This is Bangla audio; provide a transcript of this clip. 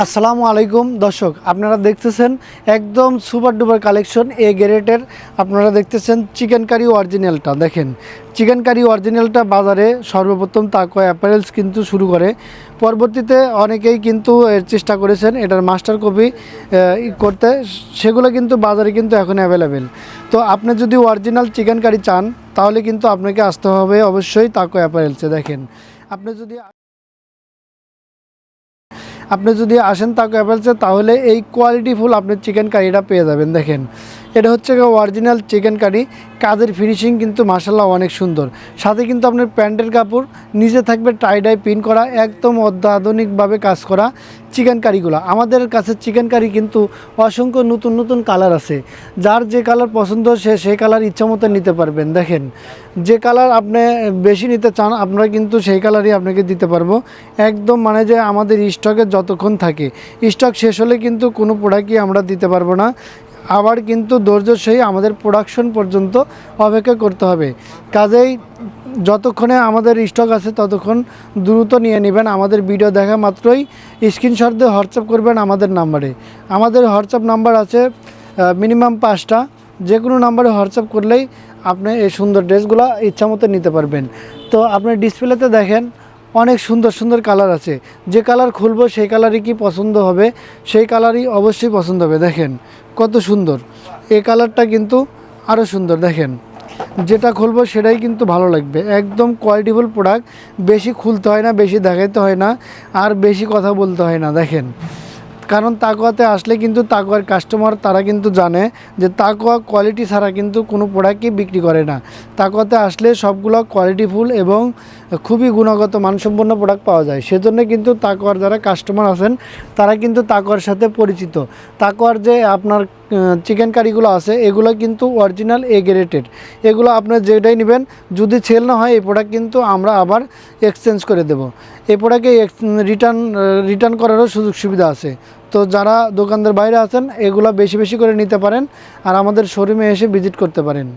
আসসালামু আলাইকুম। দর্শক, আপনারা দেখতেছেন একদম সুপার ডুপার কালেকশন এ গ্রেটের আপনারা দেখতেছেন চিকেন কারি অরিজিনালটা। দেখেন, চিকেন কারি অরিজিনালটা বাজারে সর্বপ্রথম তাকো অ্যাপারেলস কিন্তু শুরু করে। পরবর্তীতে অনেকেই কিন্তু এর চেষ্টা করেছেন এটার মাস্টার কপি করতে। সেগুলো কিন্তু বাজারে কিন্তু এখন অ্যাভেলেবেল। তো আপনি যদি অরিজিনাল চিকেন কারি চান, তাহলে কিন্তু আপনাকে আসতে হবে অবশ্যই তাকো অ্যাপারেলসে। দেখেন, আপনি যদি আপনি যদি আসেন তাকে অ্যাপেলসে তাহলে এই কোয়ালিটি ফুল আপনি চিকেন কারিটা পেয়ে যাবেন, দেখেন। এটা হচ্ছে অরিজিনাল চিকেন কারি কাজের ফিনিশিং কিন্তু মাসাল্লাহ অনেক সুন্দর। সাথে কিন্তু আপনার প্যান্টের কাপড়, নিজে থাকবে টাইডাই পিন করা, একদম অত্যাধুনিকভাবে কাজ করা চিকেন কারিগুলো আমাদের কাছে চিকেন কারি কিন্তু অসংখ্য নতুন নতুন কালার আছে। যার যে কালার পছন্দ সে সেই কালার ইচ্ছা মতো নিতে পারবেন। দেখেন, যে কালার আপনি বেশি নিতে চান, আমরা কিন্তু সেই কালারই আপনাকে দিতে পারব। একদম মানে যে আমাদের স্টকে যতক্ষণ থাকে। স্টক শেষ হলে কিন্তু কোনো প্রোডাক্টই আমরা দিতে পারব না। আবার কিন্তু ধৈর্যসহী আমাদের প্রোডাকশন পর্যন্ত অপেক্ষা করতে হবে। কাজেই যতক্ষণে আমাদের স্টক আছে, ততক্ষণ দ্রুত নিয়ে নেবেন। আমাদের ভিডিও দেখা মাত্রই স্ক্রিনশট দিয়ে হোয়াটসঅ্যাপ করবেন আমাদের নাম্বারে আমাদের হোয়াটসঅ্যাপ নাম্বার আছে মিনিমাম পাঁচটা। যে কোনো নাম্বারে হোয়াটসঅ্যাপ করলেই আপনি এই সুন্দর ড্রেসগুলো ইচ্ছামতো নিতে পারবেন। তো আপনি ডিসপ্লেতে দেখেন অনেক সুন্দর সুন্দর কালার আছে। যে কালার খুলবো সেই কালারই কি পছন্দ হবে? সেই কালারই অবশ্যই পছন্দ হবে। দেখেন, কত সুন্দর। এ কালারটা কিন্তু আরও সুন্দর, দেখেন। যেটা খুলবো সেটাই কিন্তু ভালো লাগবে। একদম কোয়ালিটিফুল প্রোডাক্ট বেশি খুলতে হয় না, বেশি দেখাইতে হয় না, আর বেশি কথা বলতে হয় না, দেখেন। কারণ তাকুয়াতে আসলে কিন্তু তাকুয়ার কাস্টমার তারা কিন্তু জানে যে তাকুয়া কোয়ালিটি ছাড়া কিন্তু কোনো প্রোডাক্টই বিক্রি করে না। তাকুয়াতে আসলে সবগুলো কোয়ালিটিফুল এবং খুবই গুণগত, মানসম্পন্ন প্রোডাক্ট পাওয়া যায়। সেজন্য কিন্তু তাকুয়ার যারা কাস্টমার আছেন, তারা কিন্তু তাকুয়ার সাথে পরিচিত। তাকুয়ার যে আপনার চিকেন কারিগুলো আছে, এগুলো কিন্তু অরিজিনাল এ গ্রেটেড এগুলো আপনার যেটাই নেবেন, যদি ছেল না হয়, এই প্রোডাক্ট কিন্তু আমরা আবার এক্সচেঞ্জ করে দেব। এই প্রোডাক্টে রিটার্ন রিটার্ন করারও সুযোগ সুবিধা আছে। তো যারা দোকানদার বাইরে আছেন, এগুলো বেশি বেশি করে নিতে পারেন, আর আমাদের শোরুমে এসে ভিজিট করতে পারেন।